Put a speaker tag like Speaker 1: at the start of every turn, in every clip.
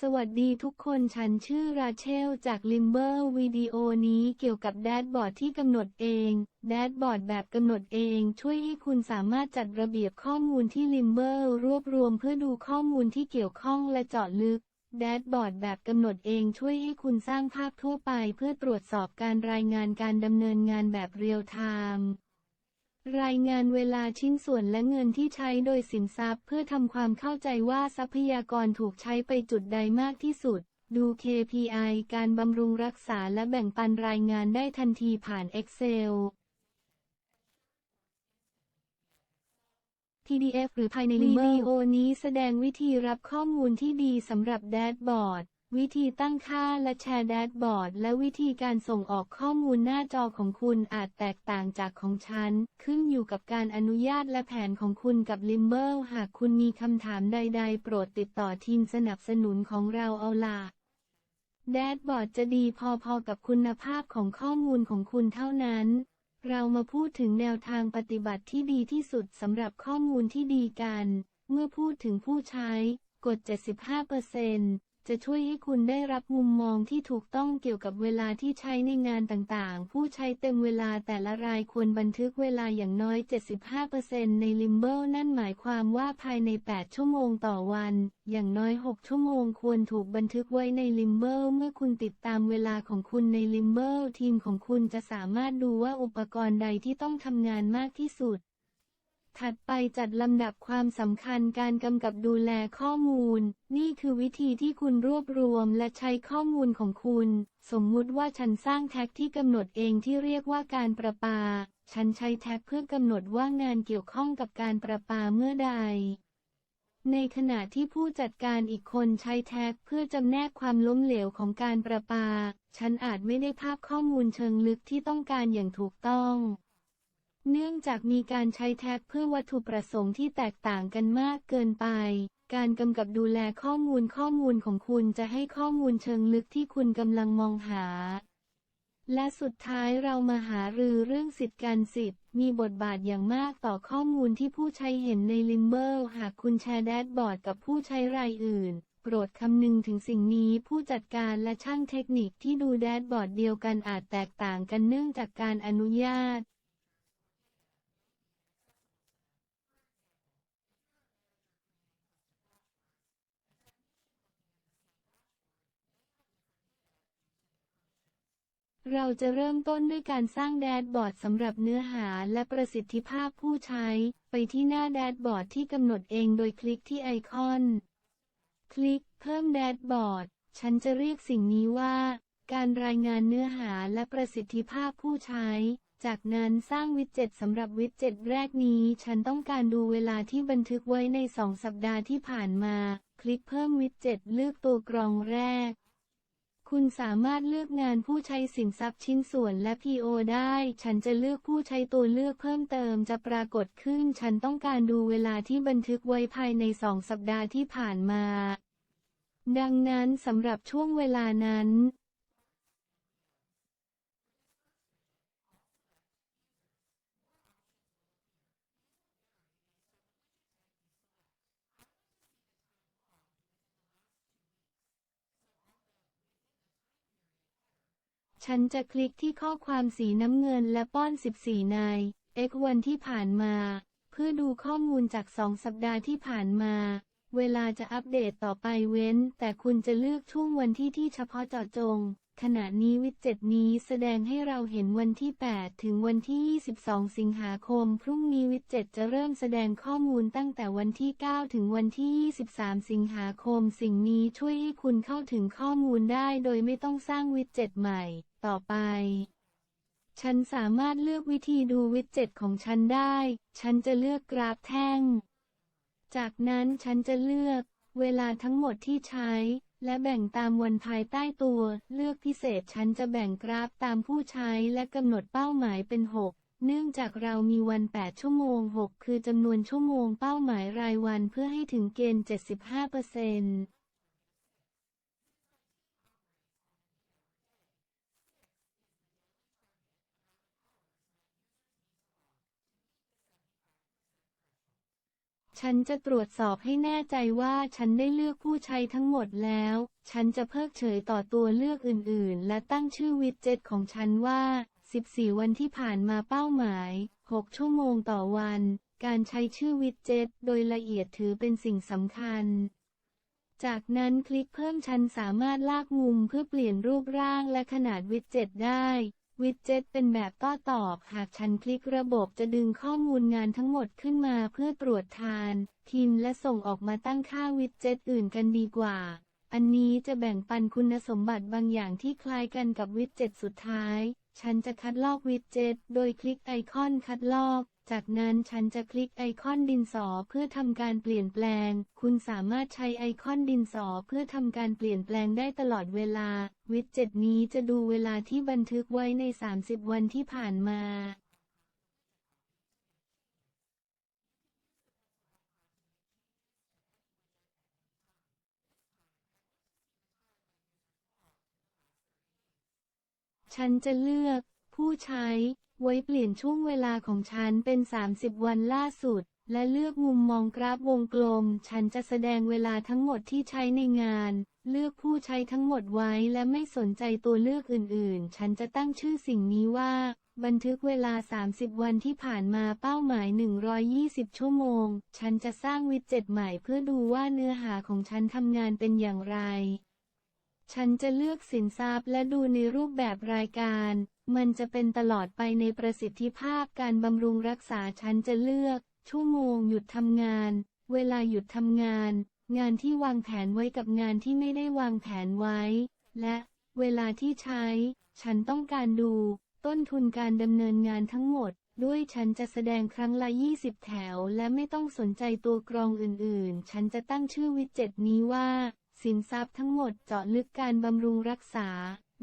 Speaker 1: สวัสดีทุกคนฉันชื่อราเชลจากลิมเบอร์วิดีโอนี้เกี่ยวกับแดชบอร์ดที่กำหนดเอง แดชบอร์ดแบบกำหนดเอง ช่วยให้คุณสามารถจัดระเบียบข้อมูลที่ลิมเบอร์รวบรวมเพื่อดูข้อมูลที่เกี่ยวข้องและเจาะลึก แดชบอร์ดแบบกำหนดเองช่วยให้คุณสร้างภาพทั่วไป เพื่อตรวจสอบการรายงานการดำเนินงานแบบเรียลไทม์ รายงานเวลาชิ้นส่วนและเงินที่ใช้โดยสินทรัพย์ เพื่อทำความเข้าใจว่าทรัพยากรถูกใช้ไปจุดใดมากที่สุด ดู KPI การบำรุงรักษาและแบ่งปันรายงานได้ทันทีผ่าน Excel PDF หรือภายในวิดีโอนี้แสดงวิธีรับข้อมูลที่ดีสำหรับแดชบอร์ด วิธีตั้งค่าและแชร์แดชบอร์ด และวิธีการส่งออกข้อมูลหน้าจอของคุณอาจแตกต่างจากของฉัน ขึ้นอยู่กับการอนุญาตและแผนของคุณกับ l i m b e r หากคุณมีคำถามใด ๆ โปรดติดต่อทีมสนับสนุนของเราเอาล่ะแดชบอร์ดจะดีพอๆกับคุณภาพของข้อมูลของคุณเท่านั้น เรามาพูดถึงแนวทางปฏิบัติที่ดีที่สุดสำหรับข้อมูลที่ดีกัน เมื่อพูดถึงผู้ใช้ กด 75% จะช่วยให้คุณได้รับมุมมองที่ถูกต้องเกี่ยวกับเวลาที่ใช้ในงานต่างๆ ผู้ใช้เต็มเวลาแต่ละรายควรบันทึกเวลาอย่างน้อย 75%ในลิมเบิลนั่นหมายความว่าภายใน 8 ชั่วโมงต่อวัน อย่างน้อย 6 ชั่วโมงควรถูกบันทึกไว้ในลิมเบิลเมื่อคุณติดตามเวลาของคุณในลิมเบิลทีมของคุณจะสามารถดูว่าอุปกรณ์ใดที่ต้องทำงานมากที่สุด ถัดไปจัดลำดับความสำคัญการกำกับดูแลข้อมูล นี่คือวิธีที่คุณรวบรวมและใช้ข้อมูลของคุณ สมมุติว่าฉันสร้างแท็กที่กำหนดเองที่เรียกว่าการประปา ฉันใช้แท็กเพื่อกำหนดว่างานเกี่ยวข้องกับการประปาเมื่อใด ในขณะที่ผู้จัดการอีกคนใช้แท็กเพื่อจำแนกความล้มเหลวของการประปา ฉันอาจไม่ได้ภาพข้อมูลเชิงลึกที่ต้องการอย่างถูกต้อง เนื่องจากมีการใช้แท็กเพื่อวัตถุประสงค์ที่แตกต่างกันมากเกินไป การกำกับดูแลข้อมูลข้อมูลของคุณจะให้ข้อมูลเชิงลึกที่คุณกำลังมองหา และสุดท้ายเรามาหารือเรื่องสิทธิการสิทธิ์ มีบทบาทอย่างมากต่อข้อมูลที่ผู้ใช้เห็นในลิมเบอร์หากคุณแชร์แดชบอร์ดกับผู้ใช้รายอื่นโปรดคำนึงถึงสิ่งนี้ผู้จัดการและช่างเทคนิคที่ดูแดชบอร์ดเดียวกันอาจแตกต่างกันเนื่องจากการอนุญาต เราจะเริ่มต้นด้วยการสร้างแดชบอร์ดสำหรับเนื้อหาและประสิทธิภาพผู้ใช้ ไปที่หน้าแดชบอร์ดที่กำหนดเองโดยคลิกที่ไอคอน คลิกเพิ่มแดชบอร์ด ฉันจะเรียกสิ่งนี้ว่า การรายงานเนื้อหาและประสิทธิภาพผู้ใช้ จากนั้นสร้างวิดเจ็ตสำหรับวิดเจ็ตแรกนี้ ฉันต้องการดูเวลาที่บันทึกไว้ในสองสัปดาห์ที่ผ่านมา คลิกเพิ่มวิดเจ็ตเลือกตัวกรองแรก คุณสามารถเลือกงานผู้ใช้สินทรัพย์ชิ้นส่วนและ PO ได้ ฉันจะเลือกผู้ใช้ตัวเลือกเพิ่มเติมจะปรากฏขึ้น ฉันต้องการดูเวลาที่บันทึกไว้ภายในสองสัปดาห์ที่ผ่านมา ดังนั้นสำหรับช่วงเวลานั้น ฉันจะคลิกที่ข้อความสีน้ำเงินและป้อน 14ใน X วันที่ผ่านมา เพื่อดูข้อมูลจาก 2 สัปดาห์ที่ผ่านมา เวลาจะอัปเดตต่อไปเว้น แต่คุณจะเลือกช่วงวันที่ที่เฉพาะเจาะจง ขณะนี้วิดเจ็ตนี้แสดงให้เราเห็นวันที่ 8 ถึงวันที่ 22 สิงหาคม พรุ่งนี้วิดเจ็ตจะเริ่มแสดงข้อมูลตั้งแต่วันที่ 9 ถึงวันที่ 23 สิงหาคม สิ่งนี้ช่วยให้คุณเข้าถึงข้อมูลได้โดยไม่ต้องสร้างวิดเจ็ตใหม่ ต่อไป ฉันสามารถเลือกวิธีดูวิดเจ็ตของฉันได้ ฉันจะเลือกกราฟแท่ง จากนั้นฉันจะเลือก เวลาทั้งหมดที่ใช้ และแบ่งตามวันภายใต้ตัว เลือกพิเศษฉันจะแบ่งกราฟตามผู้ใช้และกำหนดเป้าหมายเป็น 6เนื่องจากเรามีวัน 8 ชั่วโมง 6 คือจำนวนชั่วโมงเป้าหมายรายวันเพื่อให้ถึงเกณฑ์ 75% ฉันจะตรวจสอบให้แน่ใจว่าฉันได้เลือกผู้ใช้ทั้งหมดแล้ว ฉันจะเพิกเฉยต่อตัวเลือกอื่นๆ และตั้งชื่อวิดเจ็ตของฉันว่า 14 วันที่ผ่านมาเป้าหมาย 6 ชั่วโมงต่อวัน การใช้ชื่อวิดเจ็ตโดยละเอียดถือเป็นสิ่งสำคัญ จากนั้นคลิกเพิ่มฉันสามารถลากมุมเพื่อเปลี่ยนรูปร่างและขนาดวิดเจ็ตได้ วิดเจ็ตเป็นแบบต้อตอบ หากฉันคลิกระบบจะดึงข้อมูลงานทั้งหมดขึ้นมาเพื่อตรวจทาน พิมพ์และส่งออกมาตั้งค่าวิดเจ็ตอื่นกันดีกว่า อันนี้จะแบ่งปันคุณสมบัติบางอย่างที่คล้ายกันกับวิดเจ็ตสุดท้าย ฉันจะคัดลอกวิดเจ็ตโดยคลิกไอคอนคัดลอก จากนั้นฉันจะคลิกไอคอนดินสอเพื่อทำการเปลี่ยนแปลง คุณสามารถใช้ไอคอนดินสอเพื่อทำการเปลี่ยนแปลงได้ตลอดเวลา วิดเจ็ตนี้จะดูเวลาที่บันทึกไว้ใน 30 วันที่ผ่านมาฉันจะเลือก ผู้ใช้ ไว้เปลี่ยนช่วงเวลาของฉันเป็น 30 วันล่าสุด และเลือกมุมมองกราฟวงกลม ฉันจะแสดงเวลาทั้งหมดที่ใช้ในงาน เลือกผู้ใช้ทั้งหมดไว้และไม่สนใจตัวเลือกอื่นๆ ฉันจะตั้งชื่อสิ่งนี้ว่า บันทึกเวลา 30 วันที่ผ่านมาเป้าหมาย 120 ชั่วโมง ฉันจะสร้างวิดเจ็ตใหม่เพื่อดูว่าเนื้อหาของฉันทำงานเป็นอย่างไรฉันจะเลือกสินทรัพย์และดูในรูปแบบรายการ มันจะเป็นตลอดไปในประสิทธิภาพการบำรุงรักษาฉันจะเลือก ชั่วโมงหยุดทำงาน เวลาหยุดทำงาน งานที่วางแผนไว้กับงานที่ไม่ได้วางแผนไว้ และเวลาที่ใช้ ฉันต้องการดู ต้นทุนการดำเนินงานทั้งหมด ด้วยฉันจะแสดงครั้งละ 20 แถว และไม่ต้องสนใจตัวกรองอื่นๆ ฉันจะตั้งชื่อวิดเจ็ตนี้ว่า สินทรัพย์ทั้งหมดเจาะลึกการบำรุงรักษา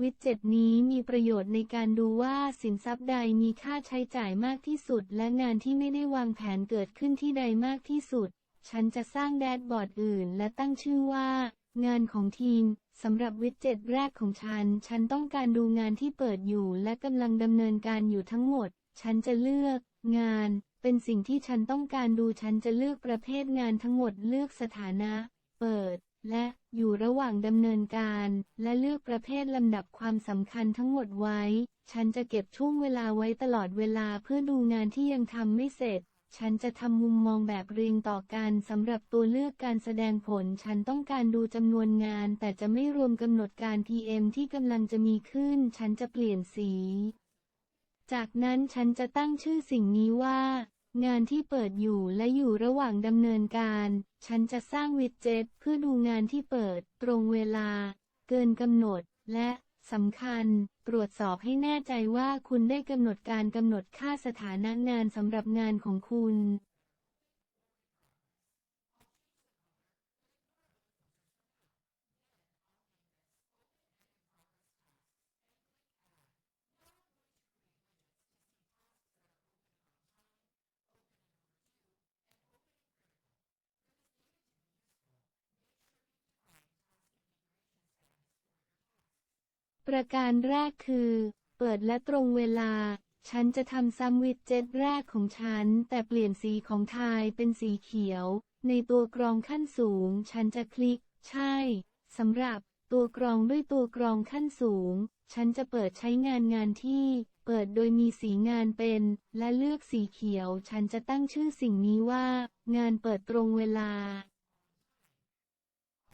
Speaker 1: วิดเจ็ตนี้มีประโยชน์ในการดูว่าสินทรัพย์ใดมีค่าใช้จ่ายมากที่สุด และงานที่ไม่ได้วางแผนเกิดขึ้นที่ใดมากที่สุด ฉันจะสร้างแดชบอร์ดอื่น และตั้งชื่อว่า งานของทีมสำหรับวิดเจ็ตแรกของฉัน ฉันต้องการดูงานที่เปิดอยู่ และกำลังดำเนินการอยู่ทั้งหมด ฉันจะเลือก งาน เป็นสิ่งที่ฉันต้องการดูฉันจะเลือกประเภทงานทั้งหมดเลือกสถานะ เปิด และอยู่ระหว่างดำเนินการ และเลือกประเภทลำดับความสำคัญทั้งหมดไว้ ฉันจะเก็บช่วงเวลาไว้ตลอดเวลาเพื่อดูงานที่ยังทำไม่เสร็จ ฉันจะทำมุมมองแบบเรียงต่อกันสำหรับตัวเลือกการแสดงผล ฉันต้องการดูจำนวนงาน แต่จะไม่รวมกำหนดการ PM ที่กำลังจะมีขึ้น ฉันจะเปลี่ยนสี จากนั้นฉันจะตั้งชื่อสิ่งนี้ว่า งานที่เปิดอยู่และอยู่ระหว่างดำเนินการ ฉันจะสร้างวิดเจ็ตเพื่อดูงานที่เปิด ตรงเวลา เกินกำหนด และสำคัญ ตรวจสอบให้แน่ใจว่าคุณได้กำหนดการกำหนดค่าสถานะงานสำหรับงานของคุณ ประการแรกคือ เปิดและตรงเวลา ฉันจะทำซ้ำวิดเจ็ตแรกของฉัน แต่เปลี่ยนสีของทายเป็นสีเขียว ในตัวกรองขั้นสูง ฉันจะคลิก ใช่สำหรับตัวกรองด้วยตัวกรองขั้นสูง ฉันจะเปิดใช้งานงานที่ เปิดโดยมีสีงานเป็น และเลือกสีเขียว ฉันจะตั้งชื่อสิ่งนี้ว่า งานเปิดตรงเวลา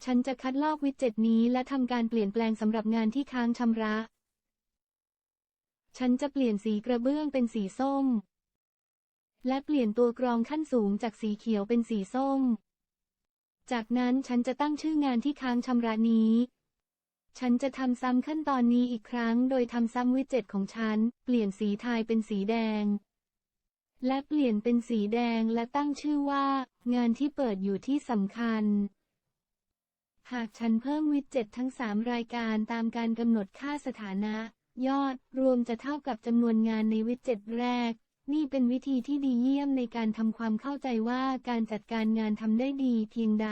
Speaker 1: ฉันจะคัดลอกวิดเจ็ตนี้และทำการเปลี่ยนแปลงสำหรับงานที่ค้างชำระ ฉันจะเปลี่ยนสีกระเบื้องเป็นสีส้ม และเปลี่ยนตัวกรองขั้นสูงจากสีเขียวเป็นสีส้ม จากนั้นฉันจะตั้งชื่องานที่ค้างชำระนี้ ฉันจะทำซ้ำขั้นตอนนี้อีกครั้ง โดยทำซ้ำวิดเจ็ตของฉัน เปลี่ยนสีทายเป็นสีแดง และเปลี่ยนเป็นสีแดงและตั้งชื่อว่า งานที่เปิดอยู่ที่สำคัญ หากฉันเพิ่มวิดเจ็ตทั้ง 3 รายการตามการกำหนดค่าสถานะ ยอดรวมจะเท่ากับจำนวนงานในวิดเจ็ตแรก นี่เป็นวิธีที่ดีเยี่ยมในการทำความเข้าใจว่าการจัดการงานทำได้ดีเพียงใด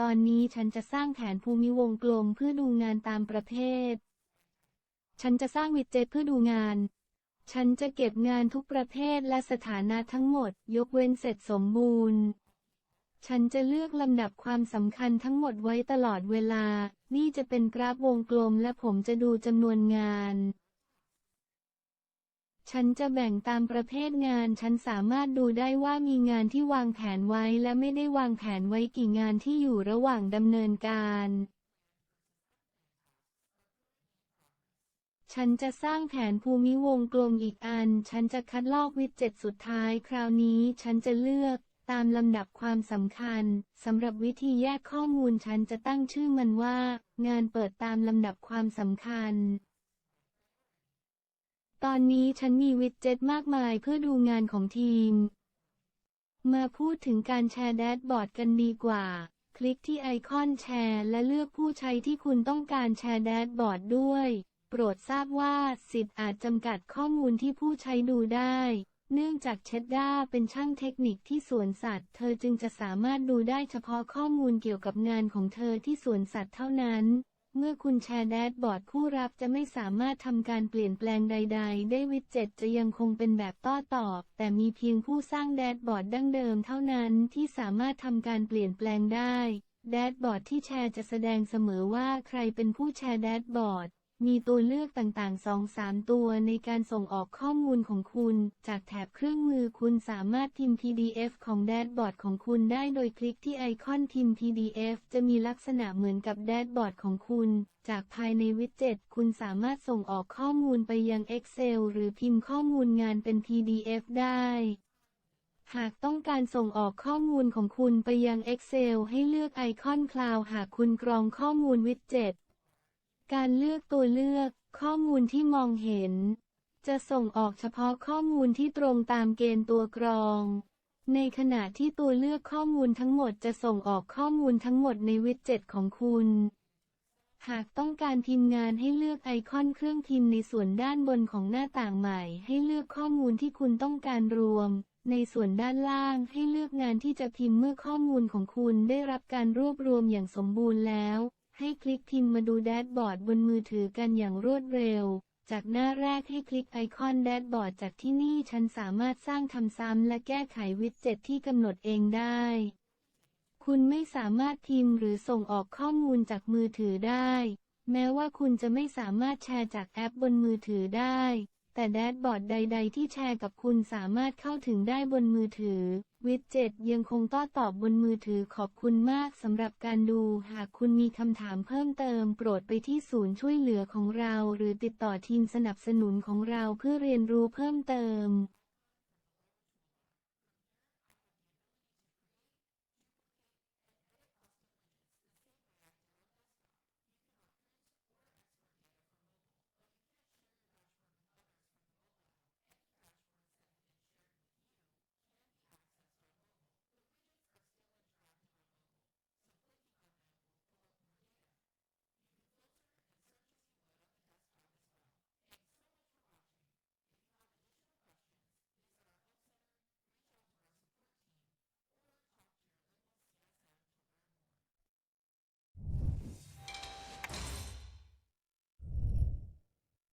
Speaker 1: ตอนนี้ฉันจะสร้างแผนภูมิวงกลมเพื่อดูงานตามประเภท ฉันจะสร้างวิดเจ็ตเพื่อดูงาน ฉันจะเก็บงานทุกประเภทและสถานะทั้งหมด ยกเว้นเสร็จสมบูรณ์ ฉันจะเลือกลำดับความสำคัญทั้งหมดไว้ตลอดเวลา นี่จะเป็นกราฟวงกลมและผมจะดูจำนวนงาน ฉันจะแบ่งตามประเภทงาน ฉันสามารถดูได้ว่ามีงานที่วางแผนไว้และไม่ได้วางแผนไว้กี่งานที่อยู่ระหว่างดำเนินการฉันจะสร้างแผนภูมิวงกลมอีกอัน ฉันจะคัดลอกวิดเจ็ตสุดท้าย คราวนี้ฉันจะเลือก ตามลำดับความสำคัญสำหรับวิธีแยกข้อมูลฉันจะตั้งชื่อมันว่า งานเปิดตามลำดับความสำคัญ ตอนนี้ฉันมีวิดเจ็ตมากมายเพื่อดูงานของทีม มาพูดถึงการแชร์แดชบอร์ดกันดีกว่า คลิกที่ไอคอนแชร์ และเลือกผู้ใช้ที่คุณต้องการแชร์แดชบอร์ดด้วย โปรดทราบว่าสิทธิ์อาจจำกัดข้อมูลที่ผู้ใช้ดูได้ เนื่องจากเชดด้าเป็นช่างเทคนิคที่สวนสัตว์ เธอจึงจะสามารถดูได้เฉพาะข้อมูลเกี่ยวกับงานของเธอที่สวนสัตว์เท่านั้น เมื่อคุณแชร์แดชบอร์ดผู้รับจะไม่สามารถทำการเปลี่ยนแปลงใด ๆ ได้วิดเจ็ตจะยังคงเป็นแบบต้อตอบ แต่มีเพียงผู้สร้างแดชบอร์ดดั้งเดิมเท่านั้นที่สามารถทำการเปลี่ยนแปลงได้ แดชบอร์ดที่แชร์จะแสดงเสมอว่าใครเป็นผู้แชร์แดชบอร์ด มีตัวเลือกต่างๆ 2-3 ตัวในการส่งออกข้อมูลของคุณ จากแถบเครื่องมือคุณสามารถพิมพ์ PDF ของแดชบอร์ดของคุณได้โดยคลิกที่ไอคอนพิมพ์ PDF จะมีลักษณะเหมือนกับแดชบอร์ดของคุณ จากภายในวิดเจ็ตคุณสามารถส่งออกข้อมูลไปยัง Excel หรือพิมพ์ข้อมูลงานเป็น PDF ได้หากต้องการส่งออกข้อมูลของคุณไปยัง Excel ให้เลือกไอคอนคลาวหากคุณกรองข้อมูลวิดเจ็ต การเลือกตัวเลือก ข้อมูลที่มองเห็น จะส่งออกเฉพาะข้อมูลที่ตรงตามเกณฑ์ตัวกรอง ในขณะที่ตัวเลือกข้อมูลทั้งหมดจะส่งออกข้อมูลทั้งหมดในวิดเจ็ตของคุณ หากต้องการพิมพ์งานให้เลือกไอคอนเครื่องพิมพ์ในส่วนด้านบนของหน้าต่างใหม่ ให้เลือกข้อมูลที่คุณต้องการรวม ในส่วนด้านล่างให้เลือกงานที่จะพิมพ์เมื่อข้อมูลของคุณได้รับการรวบรวมอย่างสมบูรณ์แล้ว ให้คลิกพิมพ์มาดูแดชบอร์ดบนมือถือกันอย่างรวดเร็ว จากหน้าแรกให้คลิกไอคอนแดชบอร์ดจากที่นี่ฉันสามารถสร้างทำซ้ำและแก้ไขวิดเจ็ตที่กำหนดเองได้ คุณไม่สามารถพิมพ์หรือส่งออกข้อมูลจากมือถือได้ แม้ว่าคุณจะไม่สามารถแชร์จากแอปบนมือถือได้ แต่แดชบอร์ดใด ๆ ที่แชร์กับคุณสามารถเข้าถึงได้บนมือถือ วิดเจ็ตยังคงต้อตอบบนมือถือขอบคุณมากสำหรับการดู หากคุณมีคำถามเพิ่มเติมโปรดไปที่ศูนย์ช่วยเหลือของเรา หรือติดต่อทีมสนับสนุนของเราเพื่อเรียนรู้เพิ่มเติม